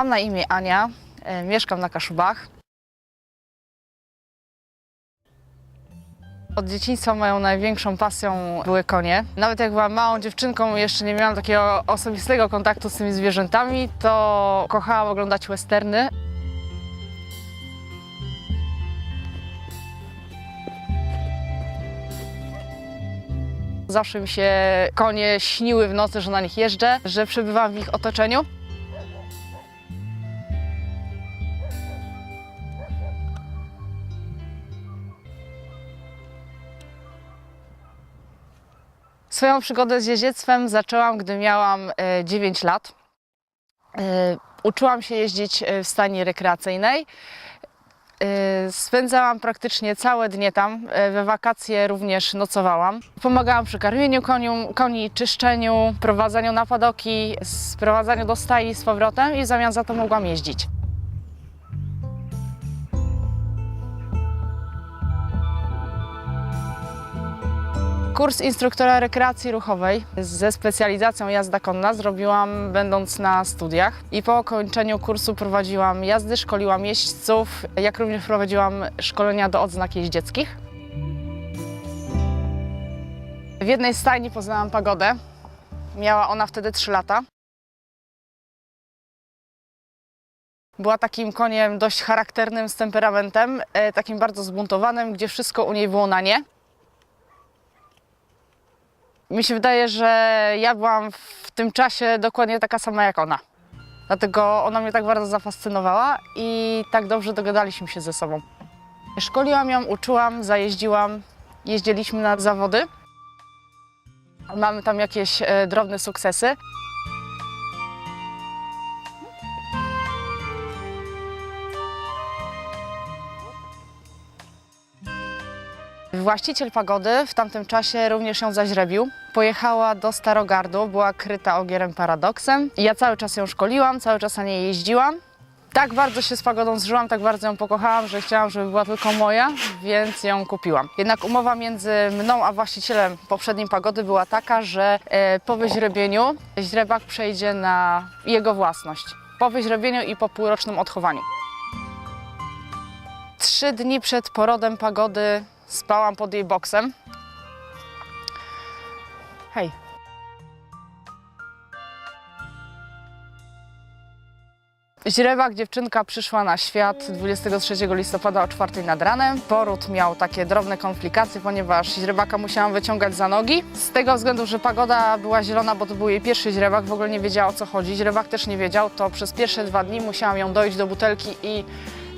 Mam na imię Ania, e, mieszkam na Kaszubach. Od dzieciństwa moją największą pasją były konie. Nawet jak byłam małą dziewczynką jeszcze nie miałam takiego osobistego kontaktu z tymi zwierzętami, to kochałam oglądać westerny. Zawsze mi się konie śniły w nocy, że na nich jeżdżę, że przebywam w ich otoczeniu. Swoją przygodę z jeździectwem zaczęłam, gdy miałam e, 9 lat. E, Uczyłam się jeździć e, w stanie rekreacyjnej. E, Spędzałam praktycznie całe dnie tam. E, We wakacje również nocowałam. Pomagałam przy karmieniu koniu, koni, czyszczeniu, prowadzeniu na padoki, sprowadzaniu do stajni z powrotem i w zamian za to mogłam jeździć. Kurs instruktora rekreacji ruchowej ze specjalizacją jazda konna zrobiłam będąc na studiach i po ukończeniu kursu prowadziłam jazdy, szkoliłam jeźdźców, jak również prowadziłam szkolenia do odznak jeździeckich. W jednej stajni poznałam pagodę. Miała ona wtedy 3 lata. Była takim koniem dość charakternym, z temperamentem, e, takim bardzo zbuntowanym, gdzie wszystko u niej było na nie. Mi się wydaje, że ja byłam w tym czasie dokładnie taka sama jak ona. Dlatego ona mnie tak bardzo zafascynowała i tak dobrze dogadaliśmy się ze sobą. Szkoliłam ją, uczyłam, zajeździłam, jeździliśmy na zawody. Mamy tam jakieś e, drobne sukcesy. Właściciel pagody w tamtym czasie również ją zaźrebił. Pojechała do Starogardu, była kryta ogierem paradoksem. Ja cały czas ją szkoliłam, cały czas na niej jeździłam. Tak bardzo się z pagodą zżyłam, tak bardzo ją pokochałam, że chciałam, żeby była tylko moja, więc ją kupiłam. Jednak umowa między mną a właścicielem poprzedniej pagody była taka, że e, po wyźrebieniu źrebak przejdzie na jego własność. Po wyźrebieniu i po półrocznym odchowaniu. Trzy dni przed porodem pagody spałam pod jej boksem. Hej. Źrebak, dziewczynka przyszła na świat 23 listopada o 4 nad ranem. Poród miał takie drobne komplikacje, ponieważ źrebaka musiałam wyciągać za nogi. Z tego względu, że pagoda była zielona, bo to był jej pierwszy źrebak, w ogóle nie wiedziała o co chodzi. Źrebak też nie wiedział, to przez pierwsze dwa dni musiałam ją doić do butelki i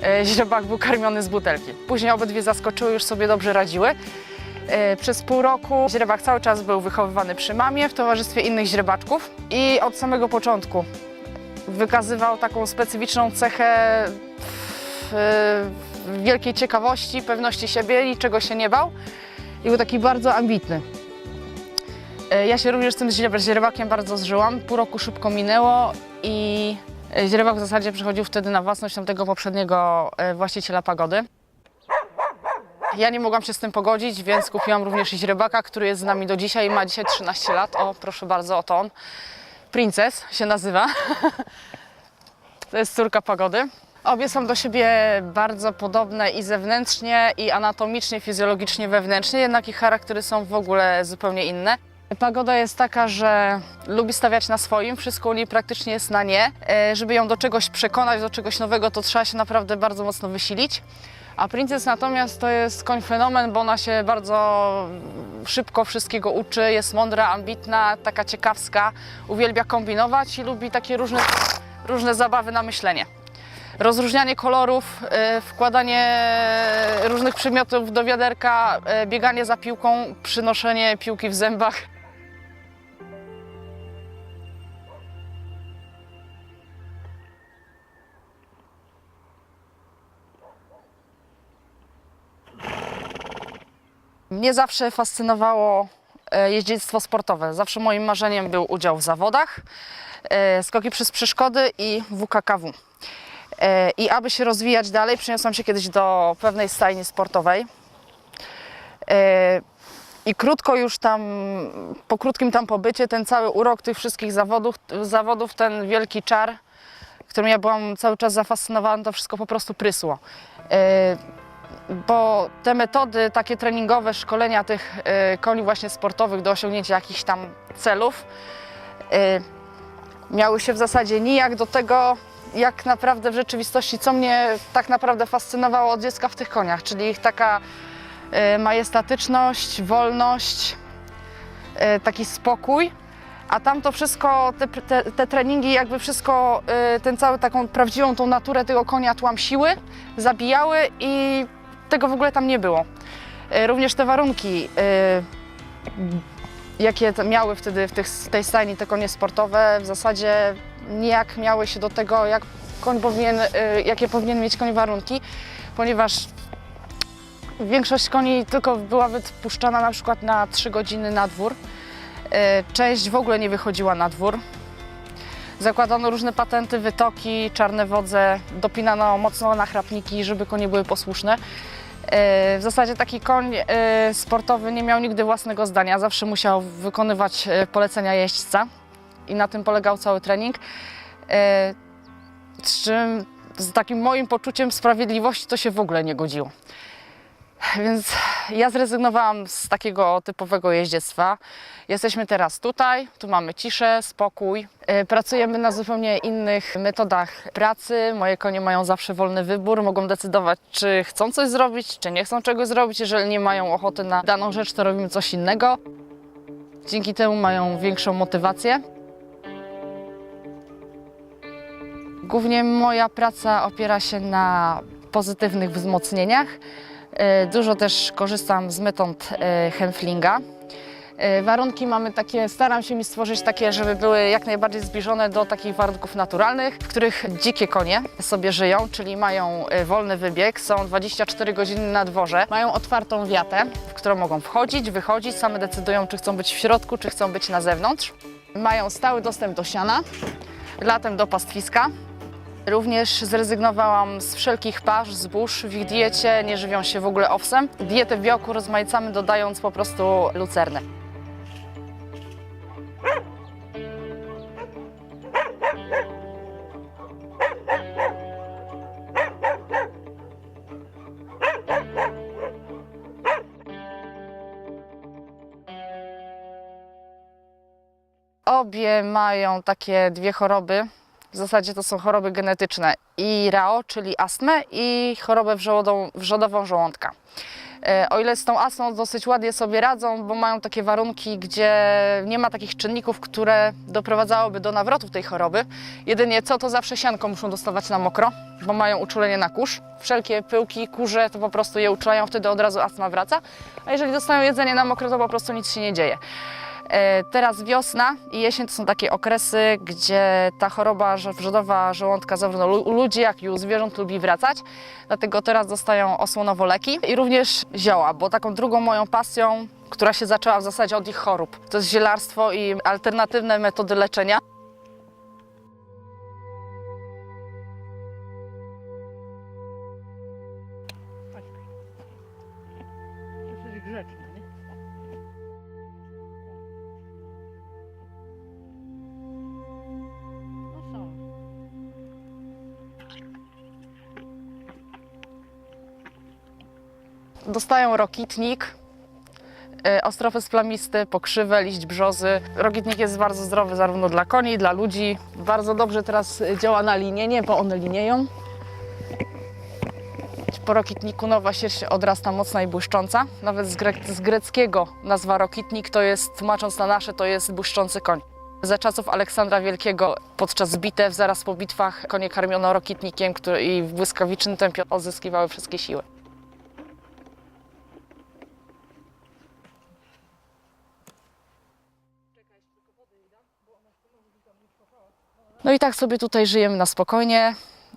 e, źrebak był karmiony z butelki. Później obydwie zaskoczyły, już sobie dobrze radziły. E, Przez pół roku źrebak cały czas był wychowywany przy mamie w towarzystwie innych źrebaczków i od samego początku wykazywał taką specyficzną cechę w wielkiej ciekawości, pewności siebie i czego się nie bał. I był taki bardzo ambitny. E, Ja się również z tym źre- źrebakiem bardzo zżyłam. Pół roku szybko minęło i e, źrebak w zasadzie przechodził wtedy na własność tamtego poprzedniego e, właściciela pagody. Ja nie mogłam się z tym pogodzić, więc kupiłam również źrebaka, który jest z nami do dzisiaj ma dzisiaj 13 lat. O, proszę bardzo, oto on. Princes się nazywa. To jest córka pagody. Obie są do siebie bardzo podobne i zewnętrznie, i anatomicznie, fizjologicznie, wewnętrznie, jednak ich charaktery są w ogóle zupełnie inne. Pagoda jest taka, że lubi stawiać na swoim, wszystko u niej praktycznie jest na nie. E, Żeby ją do czegoś przekonać, do czegoś nowego, to trzeba się naprawdę bardzo mocno wysilić. A Princess natomiast to jest koń fenomen, bo ona się bardzo szybko wszystkiego uczy, jest mądra, ambitna, taka ciekawska, uwielbia kombinować i lubi takie różne, różne zabawy na myślenie. Rozróżnianie kolorów, y, wkładanie różnych przedmiotów do wiaderka, y, bieganie za piłką, przynoszenie piłki w zębach. Mnie zawsze fascynowało e, jeździectwo sportowe. Zawsze moim marzeniem był udział w zawodach, e, skoki przez przeszkody i WKKW. E, I aby się rozwijać dalej, przeniosłam się kiedyś do pewnej stajni sportowej. I krótko już tam, po krótkim tam pobycie, ten cały urok tych wszystkich zawodów, zawodów ten wielki czar, którym ja byłam cały czas zafascynowana, to wszystko po prostu prysło. Bo te metody takie treningowe, szkolenia tych e, koni właśnie sportowych do osiągnięcia jakichś tam celów e, miały się w zasadzie nijak do tego, jak naprawdę w rzeczywistości, co mnie tak naprawdę fascynowało od dziecka w tych koniach, czyli ich taka e, majestatyczność, wolność, taki spokój. A tam to wszystko, te, te, te treningi, jakby wszystko, ten cały taką prawdziwą tą naturę tego konia tłamsiły, zabijały i tego w ogóle tam nie było. E, Również te warunki, e, jakie miały wtedy w tych, tej stajni te konie sportowe, w zasadzie nijak miały się do tego, jak koń powinien, y, jakie powinien mieć koń warunki, ponieważ większość koni tylko była wypuszczana na przykład na 3 godziny na dwór. Część w ogóle nie wychodziła na dwór. Zakładano różne patenty, wytoki, czarne wodze, dopinano mocno nachrapniki, żeby konie były posłuszne. E, W zasadzie taki koń e, sportowy nie miał nigdy własnego zdania, zawsze musiał wykonywać e, polecenia jeźdźca i na tym polegał cały trening. Z czym z takim moim poczuciem sprawiedliwości to się w ogóle nie godziło. Więc ja zrezygnowałam z takiego typowego jeździectwa. Jesteśmy teraz tutaj, tu mamy ciszę, spokój. E, Pracujemy na zupełnie innych metodach pracy. Moje konie mają zawsze wolny wybór, mogą decydować, czy chcą coś zrobić, czy nie chcą czegoś zrobić. Jeżeli nie mają ochoty na daną rzecz, to robimy coś innego. Dzięki temu mają większą motywację. Głównie moja praca opiera się na pozytywnych wzmocnieniach. E, Dużo też korzystam z metod e, Hemflinga. E, Warunki mamy takie, staram się mi stworzyć takie, żeby były jak najbardziej zbliżone do takich warunków naturalnych, w których dzikie konie sobie żyją, czyli mają wolny wybieg, są 24 godziny na dworze, mają otwartą wiatę, w którą mogą wchodzić, wychodzić, same decydują, czy chcą być w środku, czy chcą być na zewnątrz. Mają stały dostęp do siana, latem do pastwiska, Również zrezygnowałam z wszelkich pasz, zbóż w ich diecie, nie żywią się w ogóle owsem. Dietę białku rozmaicamy dodając po prostu lucernę. Obie mają takie dwie choroby. W zasadzie to są choroby genetyczne i RAO, czyli astmę i chorobę wrzodą, wrzodową żołądka. E, O ile z tą astmą dosyć ładnie sobie radzą, bo mają takie warunki, gdzie nie ma takich czynników, które doprowadzałyby do nawrotów tej choroby. Jedynie co, to zawsze sianko muszą dostawać na mokro, bo mają uczulenie na kurz. Wszelkie pyłki, kurze to po prostu je uczulają, wtedy od razu astma wraca. A jeżeli dostają jedzenie na mokro, to po prostu nic się nie dzieje. E, Teraz wiosna i jesień to są takie okresy, gdzie ta choroba wrzodowa żołądka zarówno u ludzi, jak i u zwierząt lubi wracać. Dlatego teraz dostają osłonowo leki i również zioła, bo taką drugą moją pasją, która się zaczęła w zasadzie od ich chorób, to jest zielarstwo i alternatywne metody leczenia. Jesteś grzeczny, nie? Dostają rokitnik, e, ostrofes plamisty, pokrzywę, liść brzozy. Rokitnik jest bardzo zdrowy zarówno dla koni, dla ludzi. Bardzo dobrze teraz działa na linienie, bo one linieją. Po rokitniku nowa sierść odrasta mocna i błyszcząca. Nawet z, z greckiego nazwa rokitnik to jest, tłumacząc na nasze, to jest błyszczący koń. Za czasów Aleksandra Wielkiego podczas bitew, zaraz po bitwach konie karmiono rokitnikiem który i w błyskawicznym tempie odzyskiwały wszystkie siły. No i tak sobie tutaj żyjemy na spokojnie.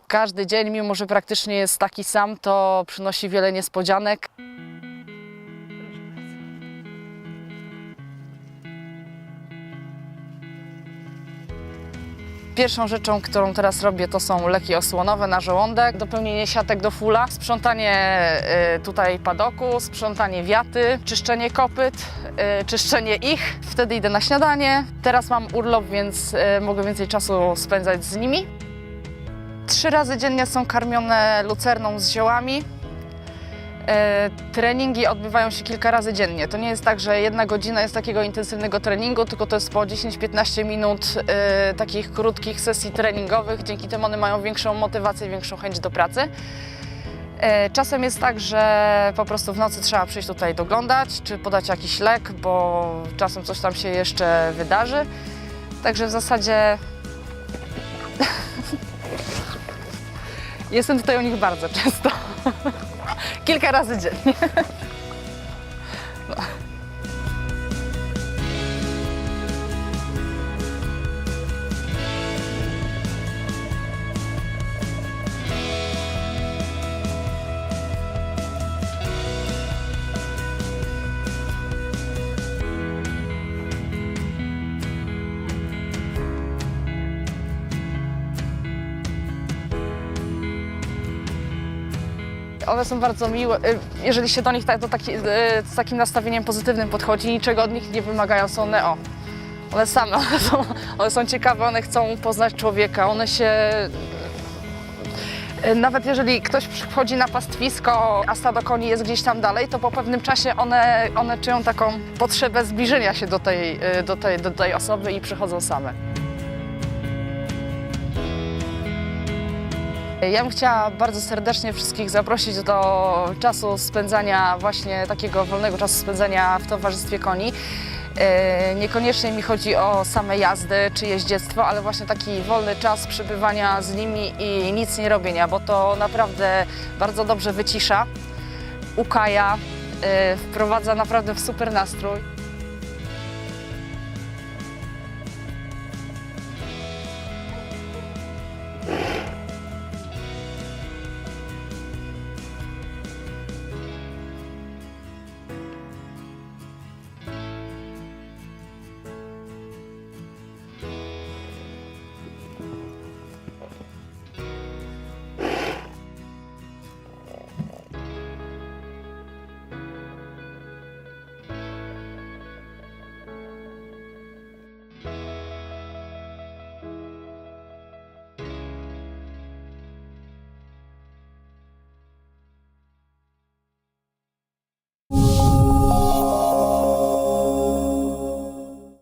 Każdy dzień, mimo że praktycznie jest taki sam, to przynosi wiele niespodzianek. Pierwszą rzeczą, którą teraz robię, to są leki osłonowe na żołądek, dopełnienie siatek do fula, sprzątanie y, tutaj padoku, sprzątanie wiaty, czyszczenie kopyt, y, czyszczenie ich. Wtedy idę na śniadanie. Teraz mam urlop, więc y, mogę więcej czasu spędzać z nimi. Trzy razy dziennie są karmione lucerną z ziołami. E, treningi odbywają się kilka razy dziennie. To nie jest tak, że jedna godzina jest takiego intensywnego treningu, tylko to jest po 10-15 minut e, takich krótkich sesji treningowych. Dzięki temu one mają większą motywację, większą chęć do pracy. E, Czasem jest tak, że po prostu w nocy trzeba przyjść tutaj doglądać, czy podać jakiś lek, bo czasem coś tam się jeszcze wydarzy. Także w zasadzie jestem tutaj u nich bardzo często. Kilka razy dziennie. One są bardzo miłe. Y, Jeżeli się do nich tak, do taki, y, z takim nastawieniem pozytywnym podchodzi, niczego od nich nie wymagają, są one o. One same, one są, one są ciekawe, one chcą poznać człowieka, one się. y, Nawet jeżeli ktoś przychodzi na pastwisko, a stado koni jest gdzieś tam dalej, to po pewnym czasie one, one czują taką potrzebę zbliżenia się do tej, do tej, do tej osoby i przychodzą same. Ja bym chciała bardzo serdecznie wszystkich zaprosić do czasu spędzania, właśnie takiego wolnego czasu spędzania w towarzystwie koni. E, Niekoniecznie mi chodzi o same jazdy czy jeździectwo, ale właśnie taki wolny czas przebywania z nimi i nic nie robienia, bo to naprawdę bardzo dobrze wycisza, ukaja, e, wprowadza naprawdę w super nastrój.